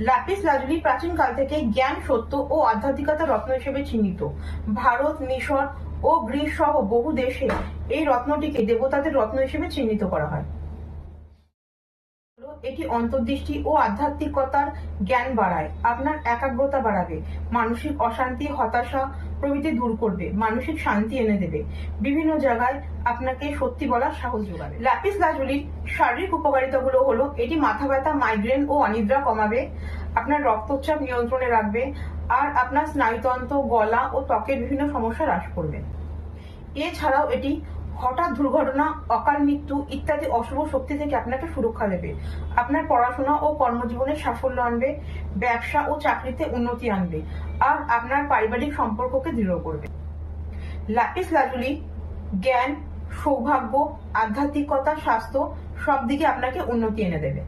Lapis lazuli প্রাচীনকাল থেকে জ্ঞান, সত্য ও আধ্যাত্মিকতার রত্ন হিসেবে চিহ্নিত। ভারত, মিশর ও গ্রিস সহ বহু দেশে এই রত্নটিকে দেবতাদের রত্ন হিসেবে চিহ্নিত করা হয়। এটি অন্তর্দৃষ্টি ও আধ্যাত্মিকতার জ্ঞান বাড়ায়। আপনার একাগ্রতা বাড়াবে, মানসিক অশান্তি, হতাশা প্রভৃতি দূর করবে, মানসিক শান্তি এনে দেবে। বিভিন্ন জায়গায় আপনাকে সত্যি বলার সাহস যোগাবে। ল্যাপিস লাজুলির শারীরিক উপকারিতাগুলো হলো, এটি মাথা ব্যথা মাইগ্রেন ও অনিদ্রা কমাবে, আপনার রক্তচাপ নিয়ন্ত্রণে রাখবে, আর আপনার স্নায়ুতন্ত্র, গলা ও ত্বকের বিভিন্ন সমস্যা হ্রাস করবে। এছাড়াও এটি হঠাৎ দুর্ঘটনা, অকাল মৃত্যু ইত্যাদি অশুভ শক্তি থেকে আপনাকে সুরক্ষা দেবে। আপনার পড়াশোনা ও কর্মজীবনে সাফল্য আনবে, ব্যবসা ও চাকরিতে উন্নতি আনবে, আর আপনার পারিবারিক সম্পর্ককে দৃঢ় করবে। লাপিস লাজুলি জ্ঞান, সৌভাগ্য, আধ্যাত্মিকতা, স্বাস্থ্য সব দিকে আপনাকে উন্নতি এনে দেবে।